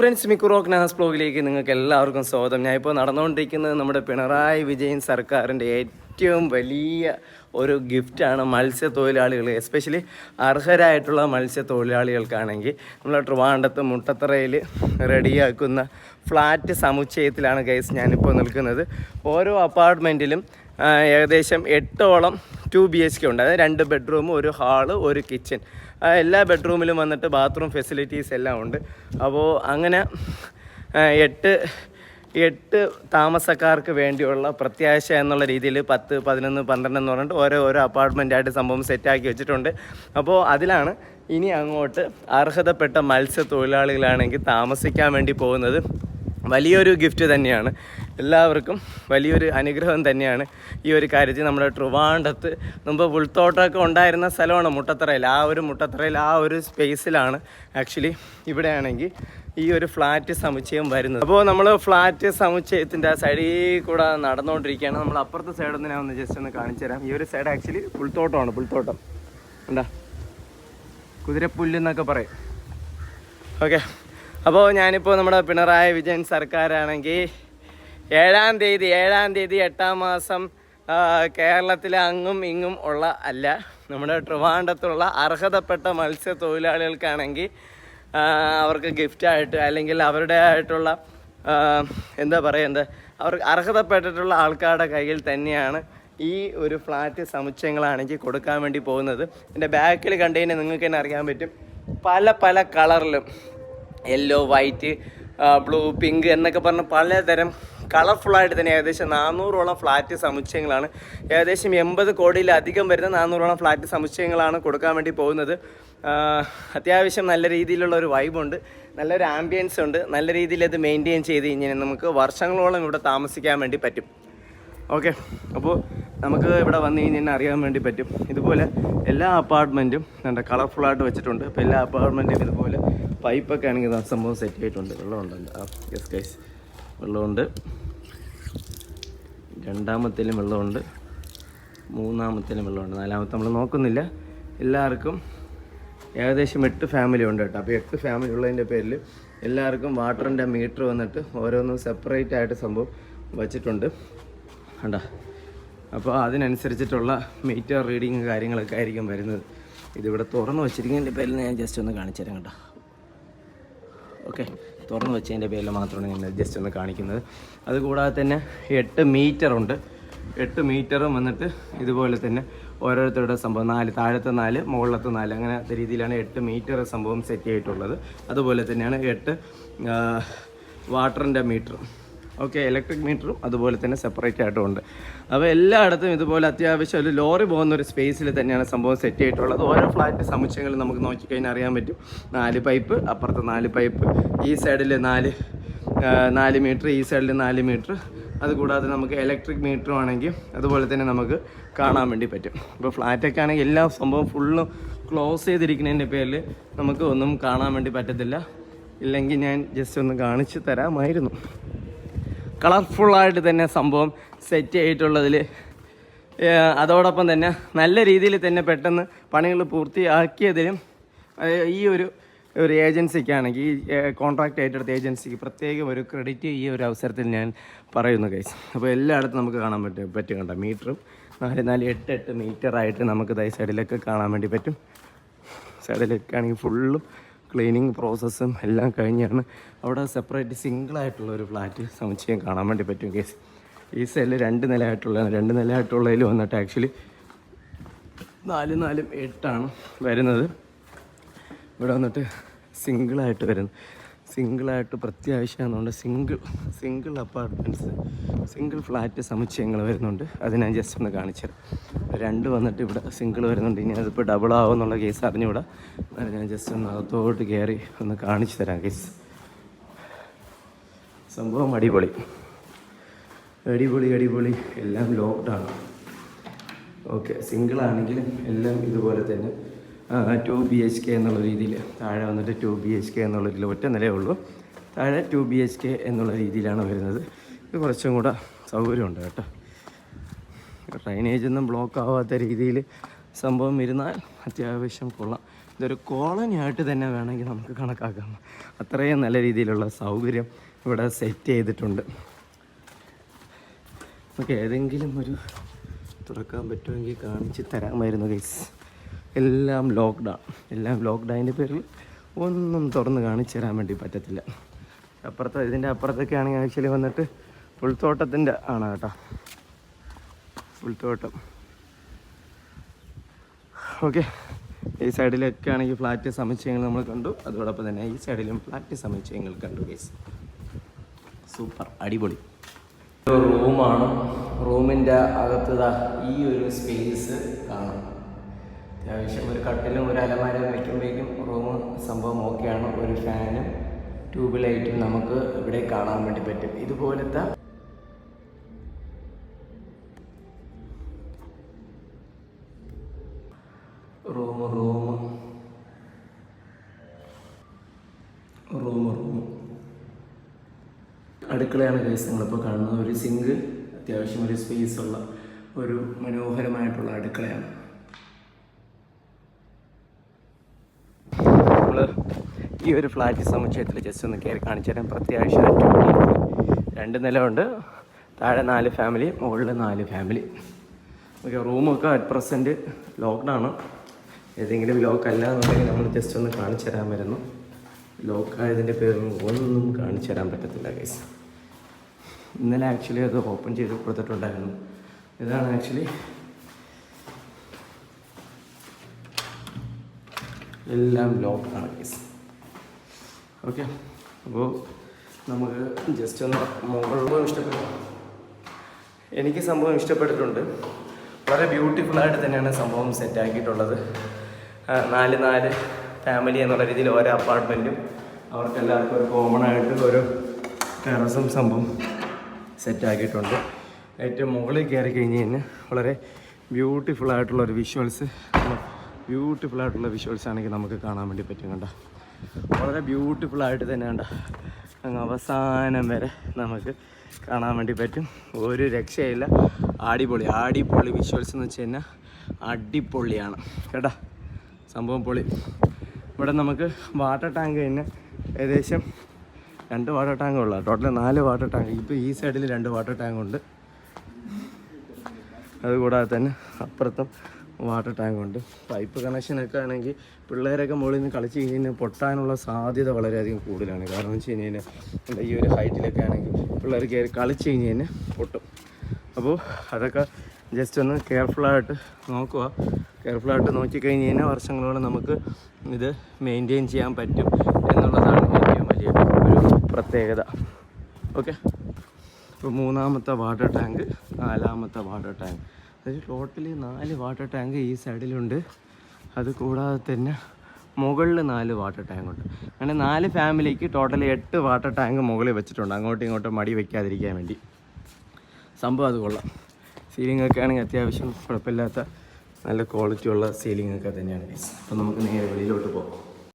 Friends മിക്കുറോക്ക് നാസ് ബ്ലോഗിലേക്ക് നിങ്ങൾക്ക് എല്ലാവർക്കും സ്വാഗതം. ഞാൻ ഇപ്പോൾ നടന്നുകൊണ്ടിരിക്കുന്നത് നമ്മുടെ പിണറായി വിജയൻ സർക്കാരിന്റെ ഏറ്റവും വലിയ ഒരു ഗിഫ്റ്റാണ് മത്സ്യത്തൊഴിലാളികൾ എസ്പെഷ്യലി അർഹരായിട്ടുള്ള മത്സ്യത്തൊഴിലാളികൾക്കാണെങ്കിൽ നമ്മൾ ട്രിവാണ്ടത്ത് മുട്ടത്തറയിൽ റെഡിയാക്കുന്ന ഫ്ലാറ്റ് സമുച്ചയത്തിലാണ് ഗൈസ് ഞാനിപ്പോൾ നിൽക്കുന്നത്. ഓരോ അപ്പാർട്ട്മെന്റിലും ഏകദേശം എട്ടോളം ടു ബി എച്ച് കെ ഉണ്ട്. അതായത് രണ്ട് ബെഡ്റൂം ഒരു ഹാൾ ഒരു കിച്ചൺ എല്ലാ ബെഡ്റൂമിലും വന്നിട്ട് ബാത്റൂം ഫെസിലിറ്റീസ് എല്ലാം ഉണ്ട്. അപ്പോൾ അങ്ങനെ എട്ട് എട്ട് താമസക്കാർക്ക് വേണ്ടിയുള്ള പ്രത്യാശ എന്നുള്ള രീതിയിൽ പത്ത് പതിനൊന്ന് പന്ത്രണ്ട് എന്ന് പറഞ്ഞിട്ട് ഓരോ ഓരോ അപ്പാർട്ട്മെന്റായിട്ട് സംഭവം സെറ്റാക്കി വെച്ചിട്ടുണ്ട്. അപ്പോൾ അതിലാണ് ഇനി അങ്ങോട്ട് അർഹതപ്പെട്ട മത്സ്യത്തൊഴിലാളികളാണെങ്കിൽ താമസിക്കാൻ വേണ്ടി പോകുന്നത്. വലിയൊരു ഗിഫ്റ്റ് തന്നെയാണ്. എല്ലാവർക്കും വലിയൊരു അനുഗ്രഹം തന്നെയാണ് ഈ ഒരു കാര്യത്തിൽ നമ്മുടെ ട്രിവാണ്ടത്ത് മുമ്പ് പുൽത്തോട്ടമൊക്കെ ഉണ്ടായിരുന്ന സ്ഥലമാണ് മുട്ടത്തറയിൽ ആ ഒരു മുട്ടത്തറയിൽ ആ ഒരു സ്പേസിലാണ് ആക്ച്വലി ഇവിടെയാണെങ്കിൽ ഈ ഒരു ഫ്ലാറ്റ് സമുച്ചയം വരുന്നത്. അപ്പോൾ നമ്മൾ ഫ്ലാറ്റ് സമുച്ചയത്തിന്റെ ആ സൈഡിൽ കൂടെ നടന്നുകൊണ്ടിരിക്കുകയാണ്. നമ്മൾ അപ്പുറത്തെ സൈഡിൽ നിന്ന് ഞാൻ ഒന്ന് ജസ്റ്റ് ഒന്ന് കാണിച്ചു തരാം. ഈ ഒരു സൈഡ് ആക്ച്വലി പുൽത്തോട്ടമാണ് പുൽത്തോട്ടം എന്താ കുതിരപ്പുല്ലെന്നൊക്കെ പറയും. ഓക്കെ അപ്പോൾ ഞാനിപ്പോൾ നമ്മുടെ പിണറായി വിജയൻ സർക്കാരാണെങ്കിൽ ഏഴാം തീയതി ഏഴാം തീയതി എട്ടാം മാസം കേരളത്തിലെ അങ്ങും ഇങ്ങും ഉള്ള അല്ല നമ്മുടെ ട്രിവാൻഡത്തുള്ള അർഹതപ്പെട്ട മത്സ്യത്തൊഴിലാളികൾക്കാണെങ്കിൽ തൊഴിലാളികൾക്കാണെങ്കിൽ അവർക്ക് ഗിഫ്റ്റായിട്ട് അല്ലെങ്കിൽ അവരുടെ ആയിട്ടുള്ള എന്താ പറയുന്നത് അവർ അർഹതപ്പെട്ടിട്ടുള്ള ആൾക്കാരുടെ കയ്യിൽ തന്നെയാണ് ഈ ഒരു ഫ്ലാറ്റ് സമുച്ചയങ്ങളാണെങ്കിൽ കൊടുക്കാൻ വേണ്ടി പോകുന്നത്. എന്റെ ബാക്കിൽ കണ്ടുകഴിഞ്ഞാൽ നിങ്ങൾക്ക് തന്നെ അറിയാൻ പറ്റും. പല പല കളറിലും യെല്ലോ വൈറ്റ് ബ്ലൂ പിങ്ക് എന്നൊക്കെ പറഞ്ഞ് പലതരം കളർഫുള്ളായിട്ട് തന്നെ ഏകദേശം നാനൂറോളം ഫ്ലാറ്റ് സമുച്ചയങ്ങളാണ്. ഏകദേശം എൺപത് കോടിയിലധികം വരുന്ന നാനൂറോളം ഫ്ലാറ്റ് സമുച്ചയങ്ങളാണ് കൊടുക്കാൻ വേണ്ടി പോകുന്നത്. അത്യാവശ്യം നല്ല രീതിയിലുള്ള ഒരു വൈബുണ്ട് നല്ലൊരു ആംബിയൻസ് ഉണ്ട്. നല്ല രീതിയിൽ അത് മെയിന്റെയിൻ ചെയ്ത് കഴിഞ്ഞാൽ നമുക്ക് വർഷങ്ങളോളം ഇവിടെ താമസിക്കാൻ വേണ്ടി പറ്റും. ഓക്കെ അപ്പോൾ നമുക്ക് ഇവിടെ വന്നു കഴിഞ്ഞാൽ അറിയാൻ വേണ്ടി പറ്റും. ഇതുപോലെ എല്ലാ അപ്പാർട്ട്മെന്റും കളർഫുൾ കളർഫുള്ളായിട്ട് വെച്ചിട്ടുണ്ട്. അപ്പോൾ എല്ലാ അപ്പാർട്ട്മെന്റും ഇതുപോലെ പൈപ്പൊക്കെ ആണെങ്കിൽ സംഭവം സെറ്റ് ആയിട്ടുണ്ട്. വെള്ളമുണ്ടല്ലോ. ആ യെസ് ഗൈസ് വെള്ളമുണ്ട്. രണ്ടാമത്തേലും വെള്ളമുണ്ട്. മൂന്നാമത്തേലും വെള്ളമുണ്ട്. നാലാമത്തെ നമ്മൾ നോക്കുന്നില്ല. എല്ലാവർക്കും ഏകദേശം എട്ട് ഫാമിലി ഉണ്ട് കേട്ടോ. അപ്പോൾ എട്ട് ഫാമിലി ഉള്ളതിന്റെ പേരിൽ എല്ലാവർക്കും വാട്ടറിന്റെ മീറ്റർ വന്നിട്ട് ഓരോന്നും സെപ്പറേറ്റ് ആയിട്ട് സംഭവം വച്ചിട്ടുണ്ട്. കണ്ട? അപ്പോൾ അതിനനുസരിച്ചിട്ടുള്ള മീറ്റർ റീഡിങ് കാര്യങ്ങളൊക്കെ ആയിരിക്കും വരുന്നത്. ഇതിവിടെ തുറന്ന് വെച്ചിരിക്കുന്നതിന്റെ പേരിൽ ഞാൻ ജസ്റ്റ് ഒന്ന് കാണിച്ചു തരാം കേട്ടോ. ഓക്കെ തുറന്ന് വെച്ചതിന്റെ പേരിൽ മാത്രമാണ് ഞാൻ ജസ്റ്റ് ഒന്ന് കാണിക്കുന്നത്. അതുകൂടാതെ തന്നെ എട്ട് മീറ്റർ ഉണ്ട്. എട്ട് മീറ്ററും വന്നിട്ട് ഇതുപോലെ തന്നെ ഓരോരുത്തരുടെ സംഭവം. നാല് താഴത്തെ നാല് മുകളിലത്തെ നാല്. അങ്ങനത്തെ രീതിയിലാണ് എട്ട് മീറ്റർ സംഭവം സെറ്റ് ചെയ്തിട്ടുള്ളത്. അതുപോലെ തന്നെയാണ് എട്ട് വാട്ടറിന്റെ മീറ്ററും ഓക്കെ ഇലക്ട്രിക് മീറ്ററും അതുപോലെ തന്നെ സെപ്പറേറ്റ് ആയിട്ടും ഉണ്ട്. അപ്പോൾ എല്ലായിടത്തും ഇതുപോലെ അത്യാവശ്യം ഒരു ലോറി പോകുന്ന ഒരു സ്പേസിൽ തന്നെയാണ് സംഭവം സെറ്റ് ചെയ്തിട്ടുള്ളത്. ഓരോ ഫ്ലാറ്റ് സമുച്ചയങ്ങളിൽ നമുക്ക് നോക്കിക്കഴിഞ്ഞാൽ അറിയാൻ പറ്റും. നാല് പൈപ്പ് അപ്പുറത്ത് നാല് പൈപ്പ് ഈ സൈഡിൽ നാല് നാല് മീറ്റർ ഈ സൈഡിൽ നാല് മീറ്റർ അതുകൂടാതെ നമുക്ക് ഇലക്ട്രിക് മീറ്ററും ആണെങ്കിൽ അതുപോലെ തന്നെ നമുക്ക് കാണാൻ വേണ്ടി പറ്റും. ഇപ്പോൾ ഫ്ലാറ്റൊക്കെ ആണെങ്കിൽ എല്ലാ സംഭവം ഫുള്ളും ക്ലോസ് ചെയ്തിരിക്കുന്നതിന്റെ പേരിൽ നമുക്ക് ഒന്നും കാണാൻ വേണ്ടി പറ്റത്തില്ല. ഇല്ലെങ്കിൽ ഞാൻ ജസ്റ്റ് ഒന്ന് കാണിച്ച് തരാമായിരുന്നു. കളർഫുള്ളായിട്ട് തന്നെ സംഭവം സെറ്റ് ചെയ്തിട്ടുള്ളതിൽ അതോടൊപ്പം തന്നെ നല്ല രീതിയിൽ തന്നെ പെട്ടെന്ന് പണികൾ പൂർത്തിയാക്കിയതിലും ഈ ഒരു ഒരു ഏജൻസിക്കാണെങ്കിൽ ഈ കോൺട്രാക്റ്റ് ഏറ്റെടുത്ത ഏജൻസിക്ക് പ്രത്യേകം ഒരു ക്രെഡിറ്റ് ഈ ഒരു അവസരത്തിൽ ഞാൻ പറയുന്നു കൈസ് അപ്പോൾ എല്ലായിടത്തും നമുക്ക് കാണാൻ പറ്റും പറ്റും കണ്ട? മീറ്ററും നാല് നാല് എട്ട് എട്ട് മീറ്ററായിട്ട് നമുക്ക് ദൈ സൈഡിലൊക്കെ കാണാൻ വേണ്ടി പറ്റും. സൈഡിലൊക്കെ ആണെങ്കിൽ ഫുള്ളും ക്ലീനിങ് പ്രോസസ്സും എല്ലാം കഴിഞ്ഞാണ് അവിടെ സെപ്പറേറ്റ് സിംഗിളായിട്ടുള്ള ഒരു ഫ്ലാറ്റ് സമുച്ചയം കാണാൻ വേണ്ടി പറ്റും കേസ് ഈ സെല്ല് രണ്ട് നിലയായിട്ടുള്ള രണ്ട് നിലയായിട്ടുള്ളതിൽ വന്നിട്ട് ആക്ച്വലി നാല് നാലും എട്ടാണ് വരുന്നത്. ഇവിടെ വന്നിട്ട് സിംഗിളായിട്ട് വരുന്നു സിംഗിളായിട്ട് പ്രത്യാവശ്യമാണെന്നുണ്ട് single single apartments single flat സമുച്ചയങ്ങൾ വരുന്നുണ്ട്. അത് ഞാൻ ജസ്റ്റ് ഒന്ന് കാണിച്ചുതരാം രണ്ട് വന്നിട്ട് ഇവിടെ സിംഗിൾ വരുന്നുണ്ട്. ഇനി അതിപ്പോൾ ഡബിൾ ആവും എന്നുള്ള കേസ് അറിഞ്ഞുകൂടാ എന്നാലും ഞാൻ ജസ്റ്റ് ഒന്ന് അകത്തോട്ട് കയറി ഒന്ന് കാണിച്ചു തരാം കേസ് സംഭവം അടിപൊളി. അടിപൊളി അടിപൊളി. എല്ലാം ലോക്ക്ഡാണ് ഓക്കെ സിംഗിൾ ആണെങ്കിലും എല്ലാം ഇതുപോലെ തന്നെ. ടു ബി എച്ച് കെ എന്നുള്ള രീതിയിൽ താഴെ വന്നിട്ട് ടു ബി എച്ച് കെ എന്നുള്ള രീതിയിൽ ഒറ്റ നിലയേ ഉള്ളൂ. താഴെ ടു ബി എച്ച് കെ എന്നുള്ള രീതിയിലാണ് വരുന്നത്. ഇത് കുറച്ചും കൂടെ സൗകര്യമുണ്ട് കേട്ടോ. ഡ്രൈനേജ് ഒന്നും ബ്ലോക്ക് ആവാത്ത രീതിയിൽ സംഭവം ഇരുന്നാൽ അത്യാവശ്യം കൊള്ളാം. ഇതൊരു കോളനി ആയിട്ട് തന്നെ വേണമെങ്കിൽ നമുക്ക് കണക്കാക്കാം. അത്രയും നല്ല രീതിയിലുള്ള സൗകര്യം ഇവിടെ സെറ്റ് ചെയ്തിട്ടുണ്ട്. നമുക്ക് ഏതെങ്കിലും ഒരു തുറക്കാൻ പറ്റുമെങ്കിൽ കാണിച്ച് തരാമായിരുന്നു ഗൈസ് എല്ലാം ലോക്ക്ഡൗൺ എല്ലാം ലോക്ക്ഡൗണിന്റെ പേരിൽ ഒന്നും തുറന്ന് കാണിച്ചു തരാൻ വേണ്ടി പറ്റത്തില്ല. അപ്പുറത്ത് ഇതിന്റെ അപ്പുറത്തൊക്കെ ആണെങ്കിൽ ആക്ച്വലി വന്നിട്ട് പുൽത്തോട്ടത്തിന്റെ ആണ് കേട്ടോ. പുൽത്തോട്ടം. ഓക്കെ ഈ സൈഡിലൊക്കെ ആണെങ്കിൽ ഫ്ലാറ്റ് സമുച്ചയങ്ങൾ നമ്മൾ കണ്ടു. അതോടൊപ്പം തന്നെ ഈ സൈഡിലും ഫ്ലാറ്റ് സമുച്ചയങ്ങൾ കണ്ടു ഗേസ് സൂപ്പർ അടിപൊളി. റൂമാണ് റൂമിന്റെ അകത്തുതാ ഈ ഒരു സ്പേസ് കാണാം. അത്യാവശ്യം ഒരു കട്ടിലും ഒരു അലമാരയും വയ്ക്കുമ്പോഴേക്കും റൂം സംഭവം ഓക്കെയാണ് ഒരു ഫാനും ട്യൂബ് ലൈറ്റും നമുക്ക് ഇവിടെ കാണാൻ വേണ്ടി പറ്റും. ഇതുപോലത്തെ റൂം റൂം റൂം റൂം അടുക്കളയാണ് കേസ് നിങ്ങളിപ്പോൾ കാണുന്നത്. ഒരു സിങ്ക് അത്യാവശ്യം ഒരു സ്പേസ് ഉള്ള ഒരു മനോഹരമായിട്ടുള്ള അടുക്കളയാണ്. നമ്മൾ ഈ ഒരു ഫ്ലാറ്റ് സമുച്ചയത്തിൽ ജസ്റ്റ് ഒന്ന് കയറി കാണിച്ചു തരാം. പ്രത്യാവശ്യം രണ്ട് നിലമുണ്ട് താഴെ നാല് ഫാമിലി മുകളിൽ നാല് ഫാമിലി ഓക്കെ റൂമൊക്കെ അറ്റ് പ്രസന്റ് ആണ്. ഏതെങ്കിലും ലോക്ക് അല്ല എന്നുണ്ടെങ്കിൽ നമ്മൾ ജസ്റ്റ് ഒന്ന് കാണിച്ചു ലോക്ക് ആയതിന്റെ പേരിൽ ഒന്നും കാണിച്ചു തരാൻ പറ്റത്തില്ല കേസ് ഇന്നലെ ആക്ച്വലി അത് ഓപ്പൺ ചെയ്ത് കൊടുത്തിട്ടുണ്ടായിരുന്നു. ഇതാണ് ആക്ച്വലി എല്ലാം ലോക്കാണ് ഗൈസ് ഓക്കെ അപ്പോൾ നമുക്ക് ജസ്റ്റ് ഒന്ന് മുകളിലും ഇഷ്ടപ്പെട്ടു. എനിക്ക് സംഭവം ഇഷ്ടപ്പെട്ടിട്ടുണ്ട്. വളരെ ബ്യൂട്ടിഫുൾ ആയിട്ട് തന്നെയാണ് സംഭവം സെറ്റാക്കിയിട്ടുള്ളത് നാല് നാല് ഫാമിലി എന്നുള്ള രീതിയിൽ ഓരോ അപ്പാർട്ട്മെന്റും അവർക്കെല്ലാവർക്കും ഒരു കോമൺ ആയിട്ട് ഒരു ടെറസും സംഭവം സെറ്റാക്കിയിട്ടുണ്ട് ഏറ്റവും മുകളിൽ കയറി കഴിഞ്ഞ് കഴിഞ്ഞാൽ വളരെ ബ്യൂട്ടിഫുൾ ആയിട്ടുള്ള ഒരു വിഷ്വൽസ് ബ്യൂട്ടിഫുൾ ആയിട്ടുള്ള വിഷ്വൽസ് ആണെങ്കിൽ നമുക്ക് കാണാൻ വേണ്ടി പറ്റും കണ്ട? വളരെ ബ്യൂട്ടിഫുൾ ആയിട്ട് തന്നെ കണ്ട? അങ്ങ് അവസാനം വരെ നമുക്ക് കാണാൻ വേണ്ടി പറ്റും. ഒരു രക്ഷയില്ല. ആടിപൊളി ആടിപൊളി വിഷ്വൽസ് എന്ന് വെച്ച് കഴിഞ്ഞാൽ അടിപൊളിയാണ്. കേട്ടാ? സംഭവം പൊളി. ഇവിടെ നമുക്ക് വാട്ടർ ടാങ്ക് തന്നെ ഏകദേശം രണ്ട് വാട്ടർ ടാങ്ക് ഉള്ള. ടോട്ടൽ നാല് വാട്ടർ ടാങ്ക് ഇപ്പോൾ ഈ സൈഡിൽ രണ്ട് വാട്ടർ ടാങ്ക് ഉണ്ട്. അതുകൂടാതെ തന്നെ അപ്പുറത്തും വാട്ടർ ടാങ്ക് ഉണ്ട്. പൈപ്പ് കണക്ഷനൊക്കെ ആണെങ്കിൽ പിള്ളേരൊക്കെ മുകളിൽ നിന്ന് കളിച്ച് കഴിഞ്ഞ് കഴിഞ്ഞാൽ പൊട്ടാനുള്ള സാധ്യത വളരെയധികം കൂടുതലാണ്. കാരണം വെച്ച് കഴിഞ്ഞ് കഴിഞ്ഞാൽ ഈ ഒരു ഹൈറ്റിലൊക്കെ ആണെങ്കിൽ പിള്ളേർ കയറി കളിച്ച് കഴിഞ്ഞ് കഴിഞ്ഞാൽ പൊട്ടും. അപ്പോൾ അതൊക്കെ ജസ്റ്റ് ഒന്ന് കെയർഫുള്ളായിട്ട് നോക്കുക. കെയർഫുള്ളായിട്ട് നോക്കിക്കഴിഞ്ഞ് കഴിഞ്ഞാൽ വർഷങ്ങളോളം നമുക്ക് ഇത് മെയിന്റെയിൻ ചെയ്യാൻ പറ്റും എന്നുള്ളതാണ് ഏറ്റവും വലിയ ഒരു പ്രത്യേകത. ഓക്കെ ഇപ്പോൾ മൂന്നാമത്തെ വാട്ടർ ടാങ്ക് നാലാമത്തെ വാട്ടർ ടാങ്ക്. അതായത് ടോട്ടലി നാല് വാട്ടർ ടാങ്ക് ഈ സൈഡിലുണ്ട് അത് കൂടാതെ തന്നെ മുകളിൽ നാല് വാട്ടർ ടാങ്ക് ഉണ്ട്. അങ്ങനെ നാല് ഫാമിലിക്ക് ടോട്ടലി എട്ട് വാട്ടർ ടാങ്ക് മുകളിൽ വെച്ചിട്ടുണ്ട്. അങ്ങോട്ടും ഇങ്ങോട്ടും മടി വയ്ക്കാതിരിക്കാൻ വേണ്ടി. സംഭവം അത് കൊള്ളാം. സീലിംഗ് ഒക്കെ ആണെങ്കിൽ അത്യാവശ്യം കുഴപ്പമില്ലാത്ത നല്ല ക്വാളിറ്റി ഉള്ള സീലിംഗ് ഒക്കെ തന്നെയാണ് അപ്പം അപ്പോൾ നമുക്ക് നേരെ വെളിയിലോട്ട് പോകാം.